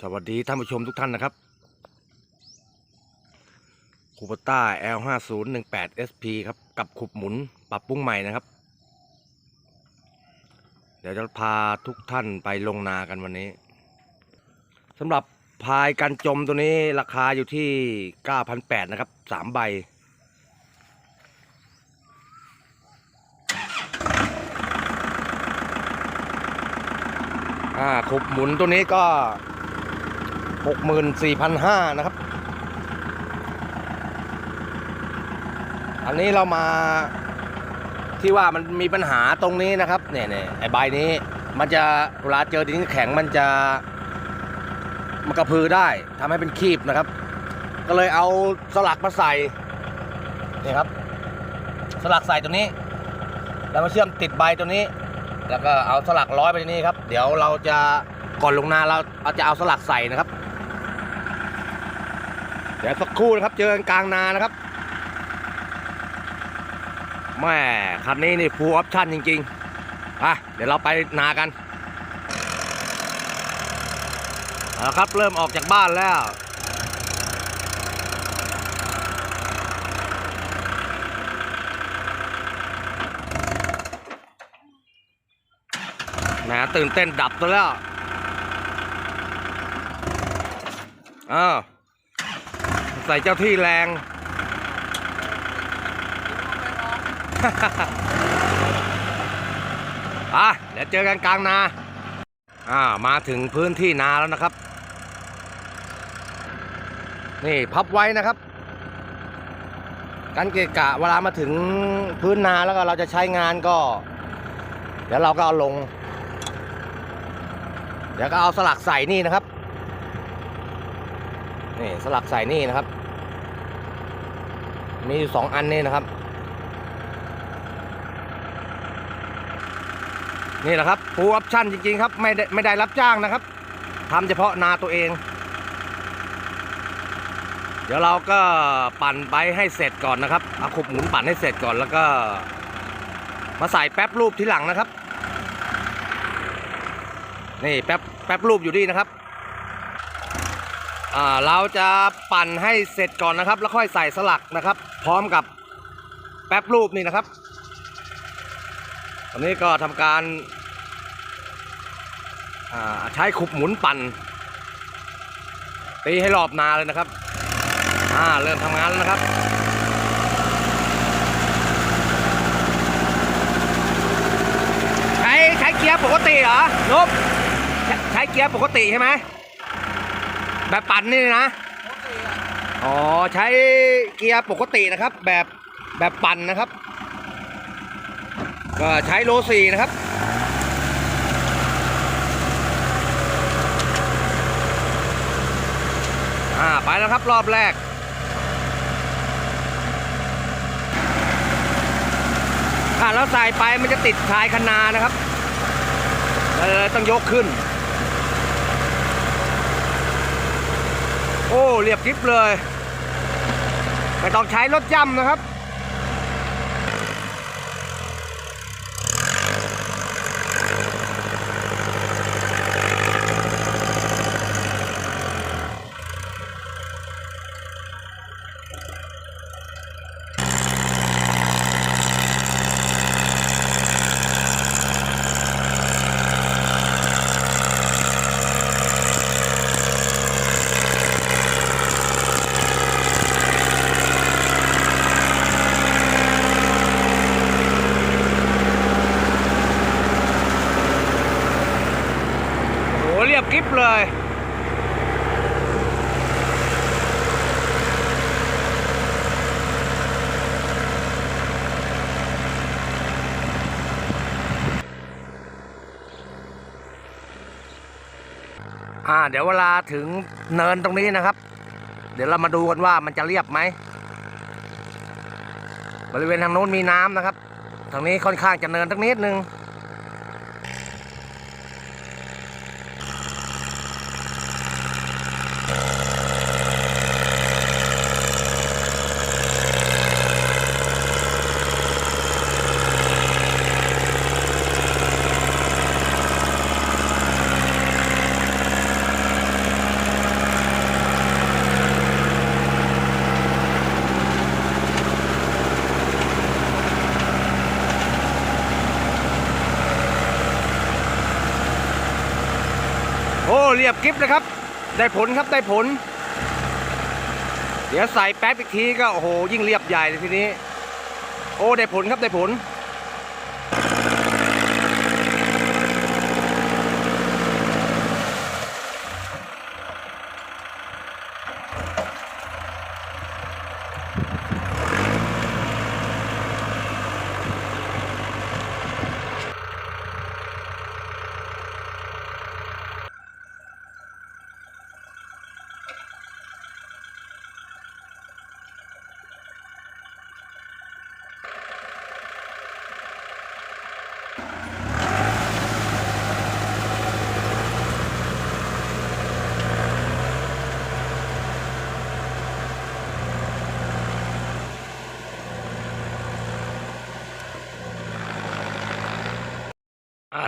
สวัสดีท่านผู้ชมทุกท่านนะครับคูปต้า L5018 SP ครับ กับขุบหมุนปรับปรุงใหม่นะครับ เดี๋ยวจะพาทุกท่านไปลงนากันวันนี้สำหรับพายกันจมตัวนี้ราคาอยู่ที่ 9,800 นะครับ 3 ใบอ่าขุบหมุนตัวนี้ก็ หกหมื่นะครับ อันนี้เรามาที่ว่ามันมีปัญหาตรงนี้นะครับเนี่ยเนี่ยไอ้ใบนี้มันจะเวลาเจอดินแข็งมันจะ มันกระพือได้ทำให้เป็นคีบนะครับ ก็เลยเอาสลักมาใส่นี่ครับ สลักใส่ตัวนี้ แล้วมาเชื่อมติดใบตัวนี้ แล้วก็เอาสลักร้อยไปที่นี่ครับ เดี๋ยวเราจะก่อนลงนาเราเราจะเอาสลักใส่นะครับ ดี๋ยวสักครู่นะครับเจอกันกลางนานะครับแม่คันนี้นี่ฟูลออปชั่นจริงๆอะเดี๋ยวเราไปนากันเอาละครับเริ่มออกจากบ้านแล้วแหมตื่นเต้นดับตัวแล้วอ้าว ใส่เจ้าที่แรง อะเดี๋ยวเจอกันกลางนา อ่า มาถึงพื้นที่นาแล้วนะครับ นี่พับไว้นะครับ กันเกะกะเวลามาถึงพื้นนาแล้วก็เราจะใช้งานก็ เดี๋ยวเราก็เอาลง เดี๋ยวก็เอาสลักใส่นี่นะครับ นี่สลักใส่นี่นะครับ มีอยู่สองอันนี่นะครับ นี่แหละครับฟูลออปชั่นจริงๆครับ ไม่ได้ไม่ได้รับจ้างนะครับทำเฉพาะนาตัวเอง เดี๋ยวเราก็ปั่นไปให้เสร็จก่อนนะครับเอาขุบหมุนปั่นให้เสร็จก่อนแล้วก็ มาใส่แป๊บรูปทีหลังนะครับ นี่แป๊บแป๊บรูปอยู่นี่นะครับ เราจะปั่นให้เสร็จก่อนนะครับ แล้วค่อยใส่สลักนะครับ พร้อมกับแป๊บรูปนี่นะครับ ตอนนี้ก็ทำการาใช้ขุบหมุนปั่นตีให้รอบนาเลยนะครับอ่าเริ่มทำงานแล้วนะครับใช้ใช้เกียร์ปกติเหรอนุ๊บใช้เกียร์ปกติใช่ไหม แบบปั่นนี่นะอ๋อใช้เกียร์ปกตินะครับ แบบแบบปั่นนะครับ ก็ใช้โลสี่นะครับอ่าไปแล้วครับรอบแรกถ้าเราใส่ไปมันจะติดชายคนานะครับเราต้องยกขึ้น อ้เรียบกริบเลย ไม่ต้องใช้รถย่ำนะครับ โอ้โห เรียบกริบเลย อ่า เดี๋ยวเวลาถึงเนินตรงนี้นะครับ เดี๋ยวเรามาดูกันว่ามันจะเรียบไหม บริเวณทางโน้นมีน้ำนะครับ ทางนี้ค่อนข้างจะเนินตั้งนิดนึงียบกิฟนะครับ ได้ผลครับได้ผล เดี๋ยวใส่แป๊บอีกทีก็โอ้โหยิ่งเรียบใหญ่เลยทีนี้ โอ้ได้ผลครับได้ผล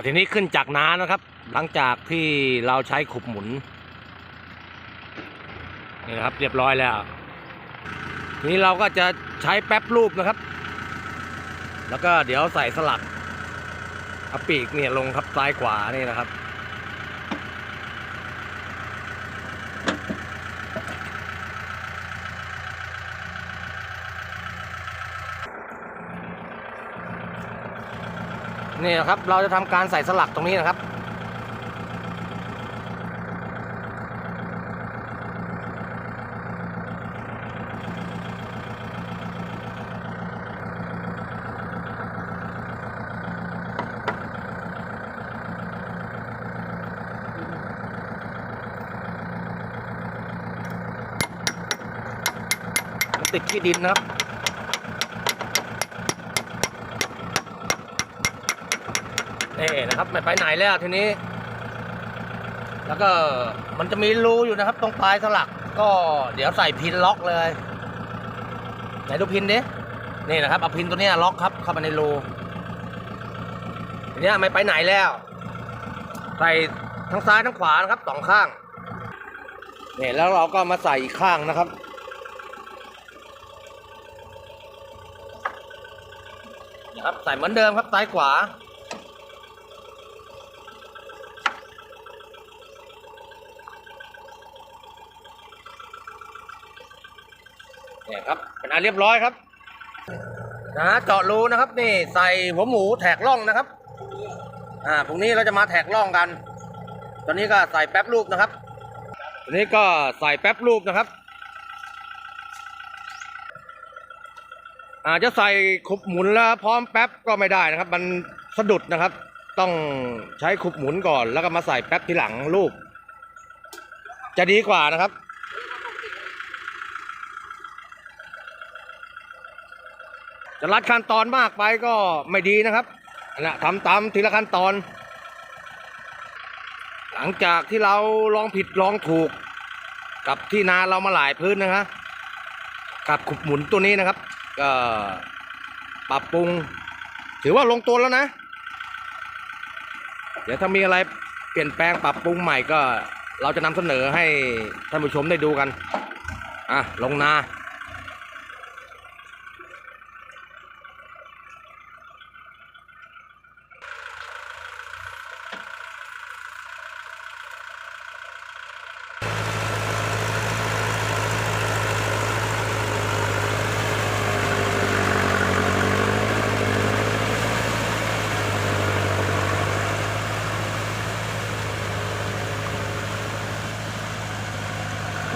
ทีนี้ขึ้นจากน้านะครับ หลังจากที่เราใช้ขุบหมุนนี่นะครับ เรียบร้อยแล้ว ทีนี้เราก็จะใช้แป๊บรูปนะครับ แล้วก็เดี๋ยวใส่สลักอปีกเนี่ยลงครับซ้ายขวานี่นะครับ นี่นะครับเราจะทำการใส่สลักตรงนี้นะครับ ติดขี้ดินนะครับ นี่นะครับไม่ไปไหนแล้วทีนี้ แล้วก็มันจะมีรูอยู่นะครับ ตรงปลายสลัก ก็เดี๋ยวใส่พินล็อกเลยไหนดูพินดินี่นะครับเอาพินตัวนี้ล็อกครับ เข้ามาในรูทีเนี้ยไม่ไปไหนแล้ว ใส่ทั้งซ้ายทั้งขวานะครับสองข้างนี่แล้วเราก็มาใส่อีกข้างนะครับนะครับใส่เหมือนเดิมครับซ้ายขวา เนี่ยครับเป็นอันเรียบร้อยครับนะเจาะรูนะครับ นี่ใส่หัวหมูแถกล่องนะครับอ่าพรุ่งนี้เราจะมาแถกล่องกัน ตอนนี้ก็ใส่แป๊บรูปนะครับตอนนี้ก็ใส่แป๊บรูปนะครับอาจจะใส่ขุบหมุนแล้วพร้อมแป๊บก็ไม่ได้นะครับ มันสะดุดนะครับ ต้องใช้ขุบหมุนก่อน แล้วก็มาใส่แป๊บทีหลังรูป จะดีกว่านะครับ จะรัดขั้นตอนมากไปก็ไม่ดีนะครับนะทำตามทีละขั้นตอน หลังจากที่เราลองผิดลองถูก กับที่นาเรามาหลายพื้นนะครับกับขุบหมุนตัวนี้นะครับก็ปรับปรุง ถือว่าลงตัวแล้วนะ เดี๋ยวถ้ามีอะไรเปลี่ยนแปลงปรับปรุงใหม่ก็เราจะนำเสนอให้ท่านผู้ชมได้ดูกัน อะ ลงนา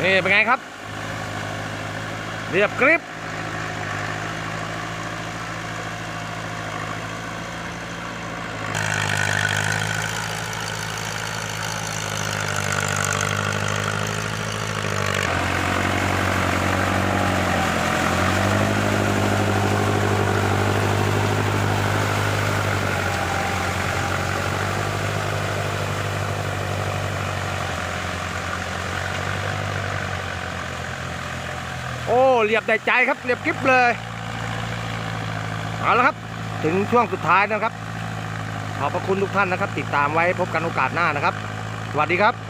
นี่เป็นไงครับ เรียบกริบ เรียบได้ใจครับเรียบกริบเลยเอาละครับ ถึงช่วงสุดท้ายนะครับ ขอบพระคุณทุกท่านนะครับ ติดตามไว้พบกันโอกาสหน้านะครับ สวัสดีครับ